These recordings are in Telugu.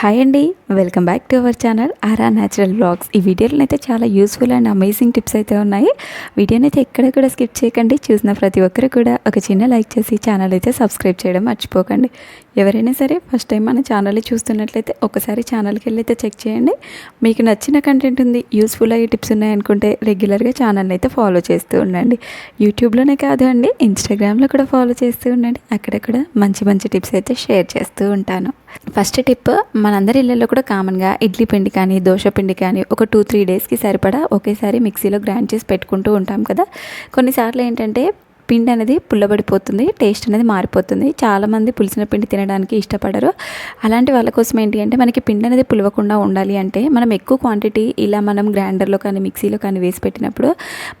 హాయ్ అండి welcome back to our channel aura natural blogs ఈ వీడియోలో అయితే చాలా యూస్ఫుల్ అండ్ అమేజింగ్ టిప్స్ అయితే ఉన్నాయి. వీడియోని అయితే ఎక్కడ కూడా స్కిప్ చేయకండి చూసిన ప్రతి ఒక్కరు కూడా ఒక చిన్న లైక్ చేసి ఛానల్ అయితే సబ్స్క్రైబ్ చేయడం మర్చిపోకండి. ఎవరైనా సరే ఫస్ట్ టైం మన ఛానల్ని చూస్తున్నట్లయితే ఒకసారి ఛానల్కి వెళ్ళి అయితే చెక్ చేయండి. మీకు నచ్చిన కంటెంట్ ఉంది యూస్ఫుల్ అయ్యే టిప్స్ ఉన్నాయనుకుంటే రెగ్యులర్గా ఛానల్ని అయితే ఫాలో చేస్తూ ఉండండి. యూట్యూబ్లోనే కాదు అండి ఇన్స్టాగ్రామ్లో కూడా ఫాలో చేస్తూ ఉండండి. అక్కడ కూడా మంచి మంచి టిప్స్ అయితే షేర్ చేస్తూ ఉంటాను. ఫస్ట్ టిప్ మనందరి ఇళ్ళల్లో కూడా కామన్గా ఇడ్లీ పిండి కానీ దోశ పిండి కానీ ఒక టూ త్రీ డేస్కి సరిపడా ఒకేసారి మిక్సీలో గ్రైండ్ చేసి పెట్టుకుంటూ ఉంటాం కదా. కొన్నిసార్లు ఏంటంటే పిండి అనేది పుల్లబడిపోతుంది టేస్ట్ అనేది మారిపోతుంది. చాలామంది పులిసిన పిండి తినడానికి ఇష్టపడరు. అలాంటి వాళ్ళ కోసం ఏంటి అంటే మనకి పిండి అనేది పులవకుండా ఉండాలి అంటే మనం ఎక్కువ క్వాంటిటీ ఇలా మనం గ్రైండర్లో కానీ మిక్సీలో కానీ వేసి పెట్టినప్పుడు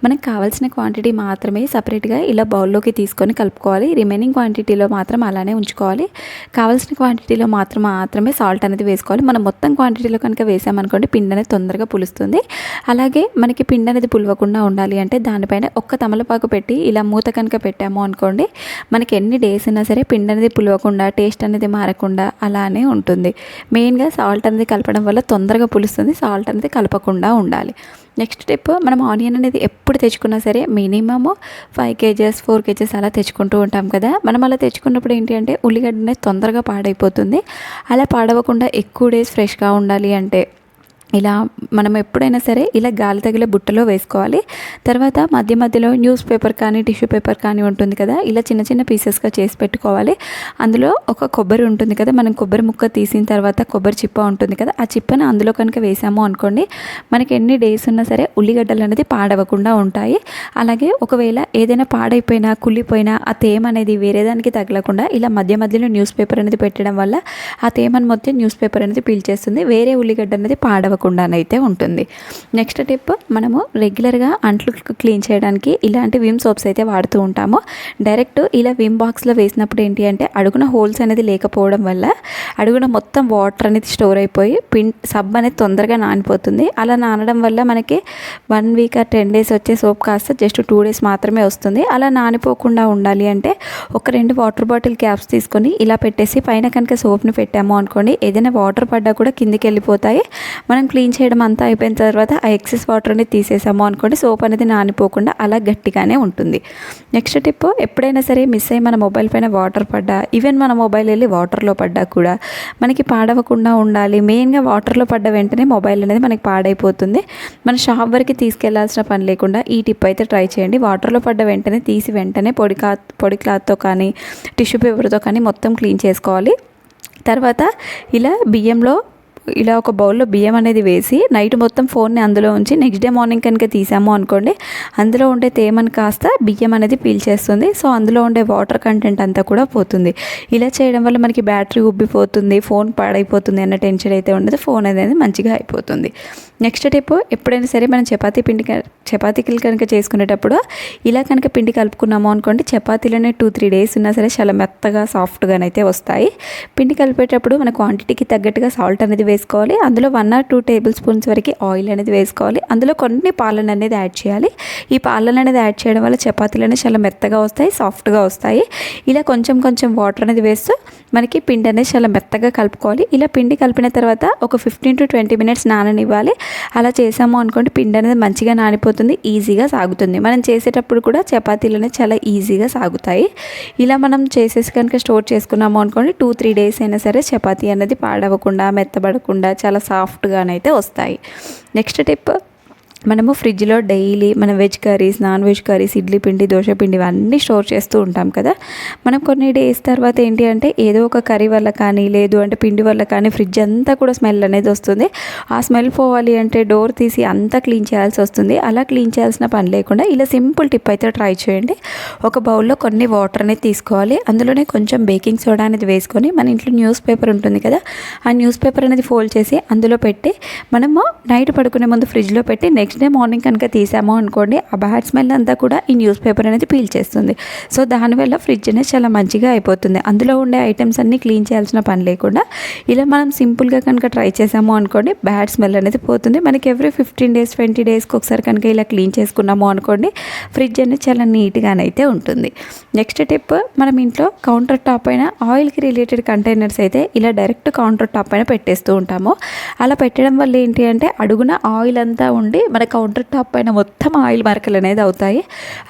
మనకు కావాల్సిన క్వాంటిటీ మాత్రమే సపరేట్గా ఇలా బౌల్లోకి తీసుకొని కలుపుకోవాలి. రిమైనింగ్ క్వాంటిటీలో మాత్రం అలానే ఉంచుకోవాలి. కావాల్సిన క్వాంటిటీలో మాత్రం మాత్రమే సాల్ట్ అనేది వేసుకోవాలి. మనం మొత్తం క్వాంటిటీలో కనుక వేసామనుకోండి పిండి అనేది తొందరగా పులుస్తుంది. అలాగే మనకి పిండి అనేది పులవకుండా ఉండాలి అంటే దానిపైన ఒక్క తమలపాకు పెట్టి ఇలా మూత కనుక పెట్టాము అనుకోండి మనకి ఎన్ని డేస్ అయినా సరే పిండి అనేది పులవకుండా టేస్ట్ అనేది మారకుండా అలానే ఉంటుంది. మెయిన్గా సాల్ట్ అనేది కలపడం వల్ల తొందరగా పులుస్తుంది సాల్ట్ అనేది కలపకుండా ఉండాలి. నెక్స్ట్ స్టెప్ మనం ఆనియన్ అనేది ఎప్పుడు తెచ్చుకున్నా సరే minimum five kgs four kgs అలా తెచ్చుకుంటూ ఉంటాం కదా. మనం అలా తెచ్చుకున్నప్పుడు ఏంటి అంటే ఉల్లిగడ్డ అనేది తొందరగా పాడైపోతుంది. అలా పాడవకుండా ఎక్కువ డేస్ ఫ్రెష్గా ఉండాలి అంటే ఇలా మనం ఎప్పుడైనా సరే ఇలా గాలి తగిలే బుట్టలో వేసుకోవాలి. తర్వాత మధ్య మధ్యలో న్యూస్ పేపర్ కానీ టిష్యూ పేపర్ కానీ ఉంటుంది కదా ఇలా చిన్న చిన్న పీసెస్గా చేసి పెట్టుకోవాలి. అందులో ఒక కొబ్బరి ఉంటుంది కదా మనం కొబ్బరి ముక్క తీసిన తర్వాత కొబ్బరి చిప్ప ఉంటుంది కదా ఆ చిప్పను అందులో కనుక వేసాము అనుకోండి మనకి ఎన్ని డేస్ ఉన్నా సరే ఉల్లిగడ్డలు అనేది పాడవకుండా ఉంటాయి. అలాగే ఒకవేళ ఏదైనా పాడైపోయినా కుళ్ళిపోయినా ఆ తేమ అనేది వేరే దానికి తగలకుండా ఇలా మధ్య మధ్యలో న్యూస్ పేపర్ అనేది పెట్టడం వల్ల ఆ తేమను మొత్తం న్యూస్ పేపర్ అనేది పీల్చేస్తుంది వేరే ఉల్లిగడ్డ అనేది పాడవ అయితే ఉంటుంది. నెక్స్ట్ టిప్ మనము రెగ్యులర్గా అంట్లు క్లీన్ చేయడానికి ఇలాంటి విమ్ సోప్స్ అయితే వాడుతూ ఉంటాము. డైరెక్ట్ ఇలా విమ్ బాక్స్లో వేసినప్పుడు ఏంటి అంటే అడుగున హోల్స్ అనేది లేకపోవడం వల్ల అడుగున మొత్తం వాటర్ అనేది స్టోర్ అయిపోయి పిన్ సబ్ అనేది తొందరగా నానిపోతుంది. అలా నానడం వల్ల మనకి వన్ వీక్ ఆ టెన్ డేస్ వచ్చే సోప్ కాస్త జస్ట్ టూ డేస్ మాత్రమే వస్తుంది. అలా నానిపోకుండా ఉండాలి అంటే ఒక రెండు వాటర్ బాటిల్ క్యాప్స్ తీసుకొని ఇలా పెట్టేసి పైన కనుక సోప్ని పెట్టాము అనుకోండి ఏదైనా వాటర్ పడ్డా కూడా కిందికి వెళ్ళిపోతాయి. మనం క్లీన్ చేయడం అంతా అయిపోయిన తర్వాత ఆ ఎక్సెస్ వాటర్ని తీసేసాము అనుకోండి. సోప్ అనేది నానిపోకుండా అలా గట్టిగానే ఉంటుంది. నెక్స్ట్ టిప్ ఎప్పుడైనా సరే మిస్ అయ్యి మన మొబైల్ పైన వాటర్ పడ్డా ఈవెన్ మన మొబైల్ వెళ్ళి వాటర్లో పడ్డా కూడా మనకి పాడవకుండా ఉండాలి. మెయిన్గా వాటర్లో పడ్డ వెంటనే మొబైల్ అనేది మనకి పాడైపోతుంది. మన షాప్ వరకు తీసుకెళ్ళాల్సిన పని లేకుండా ఈ టిప్ అయితే ట్రై చేయండి. వాటర్లో పడ్డ వెంటనే తీసి వెంటనే పొడి క్లా పొడి క్లాత్తో కానీ టిష్యూ పేపర్తో కానీ మొత్తం క్లీన్ చేసుకోవాలి. తర్వాత ఇలా బియ్యంలో ఇలా ఒక బౌల్లో బియ్యం అనేది వేసి నైట్ మొత్తం ఫోన్ని అందులో ఉంచి నెక్స్ట్ డే మార్నింగ్ కనుక తీసాము అనుకోండి అందులో ఉండే తేమను కాస్త బియ్యం అనేది పీల్చేస్తుంది. సో అందులో ఉండే వాటర్ కంటెంట్ అంతా కూడా పోతుంది. ఇలా చేయడం వల్ల మనకి బ్యాటరీ ఉబ్బిపోతుంది ఫోన్ పాడైపోతుంది అన్న టెన్షన్ అయితే ఉండదు ఫోన్ అనేది మంచిగా అయిపోతుంది. నెక్స్ట్ టిప్ ఎప్పుడైనా సరే మనం చపాతీ పిండి చపాతీలు కనుక చేసుకునేటప్పుడు ఇలా కనుక పిండి కలుపుకున్నాము అనుకోండి చపాతీలోనే టూ త్రీ డేస్ ఉన్నా సరే చాలా మెత్తగా సాఫ్ట్గానైతే వస్తాయి. పిండి కలిపేటప్పుడు మన క్వాంటిటీకి తగ్గట్టుగా సాల్ట్ అనేది వేసుకోవాలి. అందులో one or two tablespoons వరకు ఆయిల్ అనేది వేసుకోవాలి. అందులో కొన్ని పాలన అనేది యాడ్ చేయాలి. ఈ పాలన అనేది యాడ్ చేయడం వల్ల చపాతీలు అనేవి చాలా మెత్తగా వస్తాయి సాఫ్ట్గా వస్తాయి. ఇలా కొంచెం కొంచెం వాటర్ అనేది వేస్తూ మనకి పిండి అనేది చాలా మెత్తగా కలుపుకోవాలి. ఇలా పిండి కలిపిన తర్వాత ఒక ఫిఫ్టీన్ టు ట్వంటీ మినిట్స్ నాననివ్వాలి. అలా చేసాము అనుకోండి పిండి అనేది మంచిగా నానిపోతుంది ఈజీగా సాగుతుంది. మనం చేసేటప్పుడు కూడా చపాతీలు అనేవి చాలా ఈజీగా సాగుతాయి. ఇలా మనం చేసేసి కనుక స్టోర్ చేసుకున్నాము అనుకోండి టూ త్రీ డేస్ అయినా సరే చపాతీ అనేది పాడవకుండా మెత్తబడకుండా చాలా సాఫ్ట్గానైతే వస్తాయి. నెక్స్ట్ టిప్ మనము ఫ్రిడ్జ్లో డైలీ మన veg curries non veg curries idli పిండి దోశ పిండి ఇవన్నీ స్టోర్ చేస్తూ ఉంటాం కదా. మనం కొన్ని డేస్ తర్వాత ఏంటి అంటే ఏదో ఒక కర్రీ వల్ల కానీ లేదు అంటే పిండి వల్ల కానీ ఫ్రిడ్జ్ అంతా కూడా స్మెల్ అనేది వస్తుంది. ఆ స్మెల్ పోవాలి అంటే డోర్ తీసి అంతా క్లీన్ చేయాల్సి వస్తుంది. అలా క్లీన్ చేయాల్సిన పని లేకుండా ఇలా సింపుల్ టిప్ అయితే ట్రై చేయండి. ఒక బౌల్లో కొన్ని వాటర్ అనేది తీసుకోవాలి. అందులోనే కొంచెం బేకింగ్ సోడా అనేది వేసుకొని మన ఇంట్లో న్యూస్ పేపర్ ఉంటుంది కదా ఆ న్యూస్ పేపర్ అనేది ఫోల్డ్ చేసి అందులో పెట్టి మనము నైట్ పడుకునే ముందు ఫ్రిడ్జ్లో పెట్టి నెక్స్ట్ నెక్స్ట్ డే మార్నింగ్ కనుక తీసాము అనుకోండి ఆ బ్యాడ్ స్మెల్ అంతా కూడా ఈ న్యూస్ పేపర్ అనేది పీల్చేస్తుంది సో దానివల్ల ఫ్రిడ్జ్ అనేది చాలా మంచిగా అయిపోతుంది. అందులో ఉండే ఐటమ్స్ అన్నీ క్లీన్ చేయాల్సిన పని లేకుండా ఇలా మనం సింపుల్గా కనుక ట్రై చేసాము అనుకోండి బ్యాడ్ స్మెల్ అనేది పోతుంది. మనకి ఎవ్రీ ఫిఫ్టీన్ డేస్ ట్వంటీ డేస్కి ఒకసారి కనుక ఇలా క్లీన్ చేసుకున్నాము అనుకోండి ఫ్రిడ్జ్ అనేది చాలా నీట్గానైతే ఉంటుంది. నెక్స్ట్ టిప్ మనం ఇంట్లో కౌంటర్ టాప్ పైన ఆయిల్కి రిలేటెడ్ కంటైనర్స్ అయితే ఇలా డైరెక్ట్ కౌంటర్ టాప్ పైన పెట్టేస్తూ ఉంటాము. అలా పెట్టడం వల్ల ఏంటి అంటే అడుగున ఆయిల్ అంతా ఉండి మన కౌంటర్ టాప్ పైన మొత్తం ఆయిల్ మరకలు అనేది అవుతాయి.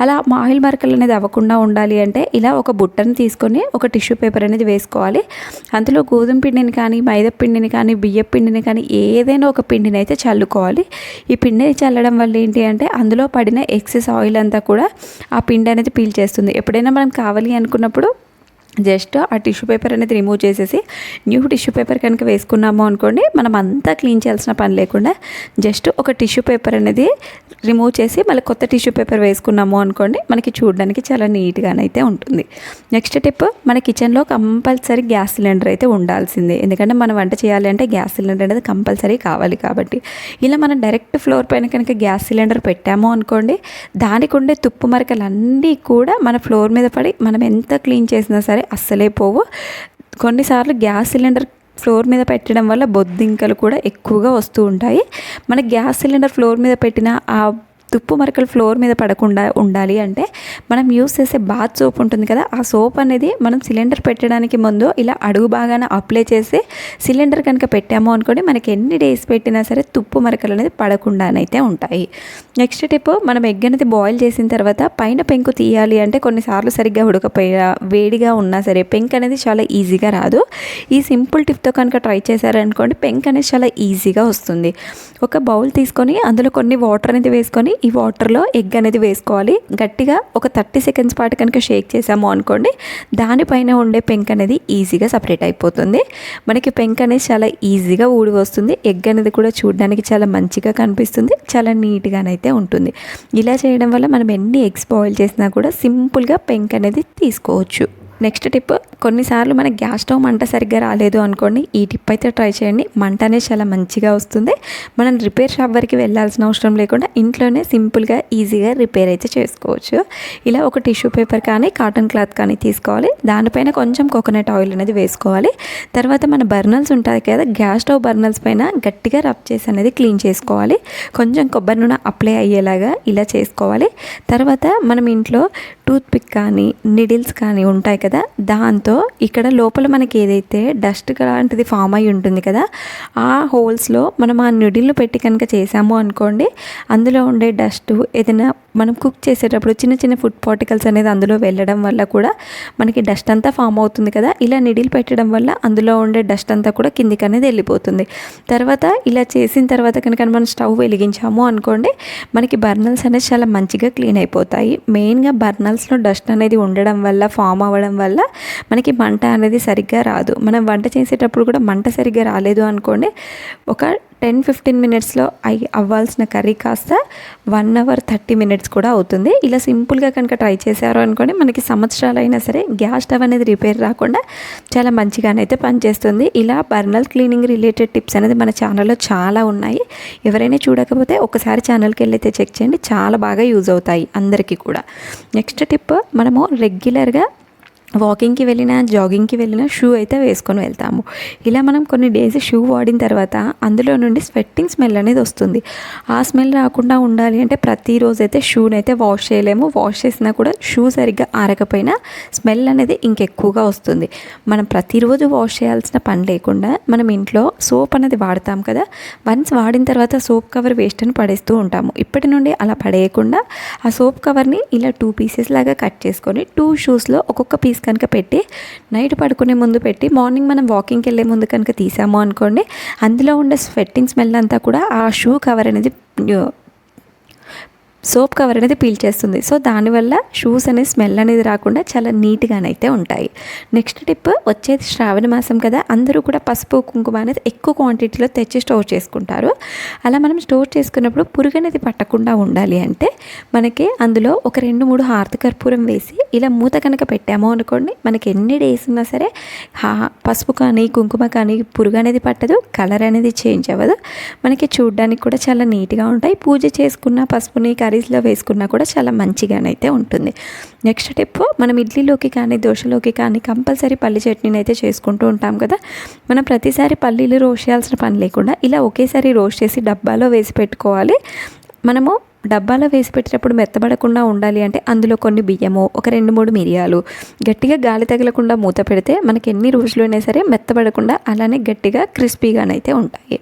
అలా మా ఆయిల్ మరకలు అనేది అవ్వకుండా ఉండాలి అంటే ఇలా ఒక బుట్టను తీసుకొని ఒక టిష్యూ పేపర్ అనేది వేసుకోవాలి. అందులో గోధుమ పిండిని కానీ మైదా పిండిని కానీ బియ్య పిండిని కానీ ఏదైనా ఒక పిండిని అయితే చల్లుకోవాలి. ఈ పిండిని చల్లడం వల్ల ఏంటి అంటే అందులో పడిన ఎక్సెస్ ఆయిల్ అంతా కూడా ఆ పిండి అనేది పీల్చేస్తుంది ఎప్పుడైనా మనం కావాలి అనుకున్నప్పుడు జస్ట్ ఆ టిష్యూ పేపర్ అనేది రిమూవ్ చేసేసి న్యూ టిష్యూ పేపర్ కనుక వేసుకున్నాము అనుకోండి మనం అంతా క్లీన్ చేయాల్సిన పని లేకుండా జస్ట్ ఒక టిష్యూ పేపర్ అనేది రిమూవ్ చేసి మళ్ళీ కొత్త టిష్యూ పేపర్ వేసుకున్నాము అనుకోండి మనకి చూడడానికి చాలా నీట్గానైతే ఉంటుంది. నెక్స్ట్ టిప్ మన కిచెన్లో కంపల్సరీ గ్యాస్ సిలిండర్ అయితే ఉండాల్సిందే. ఎందుకంటే మనం వంట చేయాలి అంటే గ్యాస్ సిలిండర్ అనేది కంపల్సరీ కావాలి కాబట్టి. ఇలా మనం డైరెక్ట్ ఫ్లోర్ పైన కనుక గ్యాస్ సిలిండర్ పెట్టాము అనుకోండి దానికి ఉండే తుప్పు మరకలు అన్నీ కూడా మన ఫ్లోర్ మీద పడి మనం ఎంత క్లీన్ చేసినా సరే అస్సలే పోవు. కొన్నిసార్లు గ్యాస్ సిలిండర్ ఫ్లోర్ మీద పెట్టడం వల్ల బొద్దింకలు కూడా ఎక్కువగా వస్తూ ఉంటాయి. మన గ్యాస్ సిలిండర్ ఫ్లోర్ మీద పెట్టిన ఆ తుప్పు మరకలు ఫ్లోర్ మీద పడకుండా ఉండాలి అంటే మనం యూస్ చేసే బాత్ సోప్ ఉంటుంది కదా ఆ సోప్ అనేది మనం సిలిండర్ పెట్టడానికి ముందు ఇలా అడుగు బాగాన అప్లై చేసి సిలిండర్ కనుక పెట్టాము అనుకోండి మనకి ఎన్ని డేస్ పెట్టినా సరే తుప్పు మరకలు అనేది పడకుండానైతే ఉంటాయి. నెక్స్ట్ టిప్ మనం ఎగ్ అనేది బాయిల్ చేసిన తర్వాత పైన పెంకు తీయాలి అంటే కొన్నిసార్లు సరిగ్గా ఉడకపోయినా వేడిగా ఉన్నా సరే పెంక్ అనేది చాలా ఈజీగా రాదు. ఈ సింపుల్ టిప్తో కనుక ట్రై చేశారనుకోండి పెంక్ అనేది చాలా ఈజీగా వస్తుంది. ఒక బౌల్ తీసుకొని అందులో కొన్ని వాటర్ అనేది వేసుకొని ఈ వాటర్లో ఎగ్ అనేది వేసుకోవాలి. గట్టిగా ఒక థర్టీ సెకండ్స్ పాటు కనుక షేక్ చేసాము అనుకోండి దానిపైన ఉండే పెంక్ అనేది ఈజీగా సపరేట్ అయిపోతుంది. మనకి పెంక్ అనేది చాలా ఈజీగా ఊడి వస్తుంది. ఎగ్ అనేది కూడా చూడడానికి చాలా మంచిగా కనిపిస్తుంది. చాలా నీట్గానైతే ఉంటుంది. ఇలా చేయడం వల్ల మనం ఎన్ని ఎగ్స్ బాయిల్ చేసినా కూడా సింపుల్గా పెంక్ అనేది తీసుకోవచ్చు. నెక్స్ట్ టిప్ కొన్నిసార్లు మన గ్యాస్ స్టవ్ మంట సరిగ్గా రాలేదు అనుకోండి ఈ టిప్ అయితే ట్రై చేయండి. మంట అనేది చాలా మంచిగా వస్తుంది. మనం రిపేర్ షాప్ వరకు వెళ్ళాల్సిన అవసరం లేకుండా ఇంట్లోనే సింపుల్గా ఈజీగా రిపేర్ అయితే చేసుకోవచ్చు. ఇలా ఒక టిష్యూ పేపర్ కానీ కాటన్ క్లాత్ కానీ తీసుకోవాలి. దానిపైన కొంచెం కోకోనట్ ఆయిల్ అనేది వేసుకోవాలి. తర్వాత మన బర్నల్స్ ఉంటాయి కదా గ్యాస్ స్టవ్ బర్నల్స్ పైన గట్టిగా రబ్ చేసి అనేది క్లీన్ చేసుకోవాలి. కొంచెం కొబ్బరి నూనె అప్లై అయ్యేలాగా ఇలా చేసుకోవాలి. తర్వాత మనం ఇంట్లో టూత్ పిక్ కానీ నిడిల్స్ కానీ ఉంటాయి కదా దాంతో ఇక్కడ లోపల మనకి ఏదైతే డస్ట్ లాంటిది ఫామ్ అయి ఉంటుంది కదా ఆ హోల్స్లో మనం ఆ నిడిల్ను పెట్టి కనుక చేసాము అనుకోండి అందులో ఉండే డస్ట్ ఏదైనా మనం కుక్ చేసేటప్పుడు చిన్న చిన్న ఫుడ్ పార్టికల్స్ అనేది అందులో వెళ్ళడం వల్ల కూడా మనకి డస్ట్ అంతా ఫామ్ అవుతుంది కదా. ఇలా నిడిల్ పెట్టడం వల్ల అందులో ఉండే డస్ట్ అంతా కూడా కిందికి అనేది వెళ్ళిపోతుంది. తర్వాత ఇలా చేసిన తర్వాత కనుక మనం స్టవ్ వెలిగించాము అనుకోండి మనకి బర్నల్స్ అనేది చాలా మంచిగా క్లీన్ అయిపోతాయి. మెయిన్గా బర్నల్స్లో డస్ట్ అనేది ఉండడం వల్ల ఫామ్ అవ్వడం వల్ల మనకి మంట అనేది సరిగ్గా రాదు. మనం వంట చేసేటప్పుడు కూడా మంట సరిగ్గా రాలేదు అనుకోండి ఒక టెన్ ఫిఫ్టీన్ మినిట్స్లో అయి అవ్వాల్సిన కర్రీ కాస్త వన్ అవర్ థర్టీ మినిట్స్ కూడా అవుతుంది. ఇలా సింపుల్గా కనుక ట్రై చేశారు అనుకోండి మనకి సంవత్సరాలైనా సరే గ్యాస్ స్టవ్ అనేది రిపేర్ రాకుండా చాలా మంచిగానైతే పనిచేస్తుంది. ఇలా బర్నల్ క్లీనింగ్ రిలేటెడ్ టిప్స్ అనేది మన ఛానల్లో చాలా ఉన్నాయి. ఎవరైనా చూడకపోతే ఒకసారి ఛానల్కి వెళ్ళైతే చెక్ చేయండి. చాలా బాగా యూజ్ అవుతాయి అందరికీ కూడా. నెక్స్ట్ టిప్ మనము రెగ్యులర్గా వాకింగ్కి వెళ్ళినా జాగింగ్కి వెళ్ళినా షూ అయితే వేసుకొని వెళ్తాము. ఇలా మనం కొన్ని డేస్ షూ వాడిన తర్వాత అందులో నుండి స్వెట్టింగ్ స్మెల్ అనేది వస్తుంది. ఆ స్మెల్ రాకుండా ఉండాలి అంటే ప్రతిరోజు అయితే షూని అయితే వాష్ చేయలేము. వాష్ చేసినా కూడా షూ సరిగ్గా ఆరకపోయినా స్మెల్ అనేది ఇంకెక్కువగా వస్తుంది. మనం ప్రతిరోజు వాష్ చేయాల్సిన పని లేకుండా మనం ఇంట్లో సోప్ అనేది వాడతాం కదా వన్స్ వాడిన తర్వాత సోప్ కవర్ వేస్ట్ అని పడేస్తూ ఉంటాము. ఇప్పటి నుండి అలా పడేయకుండా ఆ సోప్ కవర్ని ఇలా టూ పీసెస్ లాగా కట్ చేసుకొని టూ షూస్లో ఒక్కొక్క పీస్ కనుక పెట్టి నైట్ పడుకునే ముందు పెట్టి మార్నింగ్ మనం వాకింగ్కి వెళ్ళే ముందు కనుక తీసాము అనుకోండి అందులో ఉండే స్వెట్టింగ్ స్మెల్ అంతా కూడా ఆ షూ కవర్ అనేది సోప్ కవర్ అనేది పీల్చేస్తుంది సో దానివల్ల షూస్ అనేది స్మెల్ అనేది రాకుండా చాలా నీట్గానైతే ఉంటాయి. నెక్స్ట్ టిప్ వచ్చేది శ్రావణ మాసం కదా అందరూ కూడా పసుపు కుంకుమ అనేది ఎక్కువ క్వాంటిటీలో తెచ్చి స్టోర్ చేసుకుంటారు. అలా మనం స్టోర్ చేసుకున్నప్పుడు పురుగు అనేది పట్టకుండా ఉండాలి అంటే మనకి అందులో ఒక రెండు మూడు హారతి కర్పూరం వేసి ఇలా మూత కనుక పెట్టాము అనుకోండి మనకి ఎన్ని డేస్ ఉన్నా సరే హా పసుపు కానీ కుంకుమ కానీ పురుగు అనేది పట్టదు కలర్ అనేది చేంజ్ అవ్వదు. మనకి చూడడానికి కూడా చాలా నీట్గా ఉంటాయి. పూజ చేసుకున్న పసుపుని కర్రీస్లో వేసుకున్నా కూడా చాలా మంచిగానైతే ఉంటుంది. నెక్స్ట్ టిప్ మనం ఇడ్లీలోకి కానీ దోశలోకి కానీ కంపల్సరీ పల్లి చట్నీని అయితే చేసుకుంటూ ఉంటాం కదా. మనం ప్రతిసారి పల్లీలు రోస్ట్ చేయాల్సిన పని లేకుండా ఇలా ఒకేసారి రోస్ట్ చేసి డబ్బాలో వేసి పెట్టుకోవాలి. మనము డబ్బాలో వేసి పెట్టినప్పుడు మెత్తబడకుండా ఉండాలి అంటే అందులో కొన్ని బియ్యము ఒక రెండు మూడు మిరియాలు గట్టిగా గాలి తగలకుండా మూత పెడితే మనకి ఎన్ని రోజులు అయినా సరే మెత్తబడకుండా అలానే గట్టిగా క్రిస్పీగానైతే ఉంటాయి.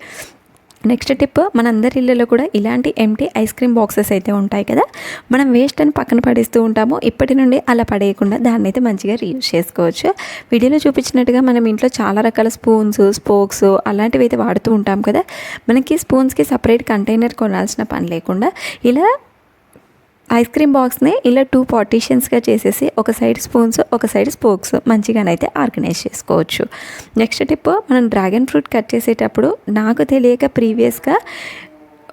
నెక్స్ట్ టిప్ మనందరి ఇళ్ళలో కూడా ఇలాంటి ఎంటీ ఐస్ క్రీమ్ బాక్సెస్ అయితే ఉంటాయి కదా. మనం వేస్ట్ అని పక్కన పడేస్తూ ఉంటాము. ఇప్పటి నుండి అలా పడేయకుండా దాన్ని అయితే మంచిగా రీయూజ్ చేసుకోవచ్చు. వీడియోలో చూపించినట్టుగా మనం ఇంట్లో చాలా రకాల స్పూన్స్ స్పోక్స్ అలాంటివి అయితే వాడుతూ ఉంటాం కదా. మనకి స్పూన్స్కి సపరేట్ కంటైనర్ కొనాల్సిన పని లేకుండా ఇలా ఐస్ క్రీమ్ బాక్స్ని ఇలా టూ పార్టీషన్స్గా చేసేసి ఒక సైడ్ స్పూన్స్ ఒక సైడ్ స్పోక్స్ మంచిగానైతే ఆర్గనైజ్ చేసుకోవచ్చు. నెక్స్ట్ టిప్ మనం డ్రాగన్ ఫ్రూట్ కట్ చేసేటప్పుడు నాకు తెలియక ప్రీవియస్గా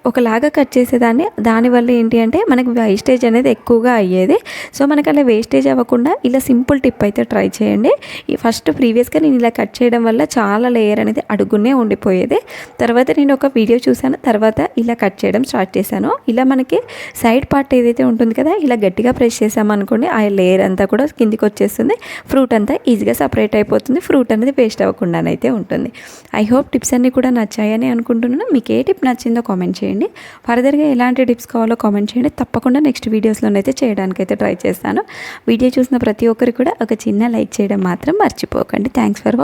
ఒకలాగా కట్ చేసేదాన్ని. దానివల్ల ఏంటి అంటే మనకి వేస్టేజ్ అనేది ఎక్కువగా అయ్యేది. సో మనకి అలా వేస్టేజ్ అవ్వకుండా ఇలా సింపుల్ టిప్ అయితే ట్రై చేయండి. ఈ ఫస్ట్ ప్రీవియస్గా నేను ఇలా కట్ చేయడం వల్ల చాలా లేయర్ అనేది అడుగునే ఉండిపోయేది. తర్వాత నేను ఒక వీడియో చూశాను. తర్వాత ఇలా కట్ చేయడం స్టార్ట్ చేశాను. ఇలా మనకి సైడ్ పార్ట్ ఏదైతే ఉంటుంది కదా ఇలా గట్టిగా ప్రెస్ చేసామనుకోండి ఆ లేయర్ అంతా కూడా కిందికి వచ్చేస్తుంది. ఫ్రూట్ అంతా ఈజీగా సపరేట్ అయిపోతుంది. ఫ్రూట్ అనేది వేస్ట్ అవ్వకుండానైతే ఉంటుంది. ఐ హోప్ టిప్స్ అన్నీ కూడా నచ్చాయని అనుకుంటున్నాను. మీకు ఏ టిప్ నచ్చిందో కామెంట్ చేయండి. ఫర్దర్గా ఎలాంటి టిప్స్ కావాలో కామెంట్ చేయండి. తప్పకుండా నెక్స్ట్ వీడియోస్లోనైతే అయితే ట్రై చేస్తాను. వీడియో చూసిన ప్రతి ఒక్కరు కూడా ఒక చిన్న లైక్ చేయడం మాత్రం మర్చిపోకండి. Thanks for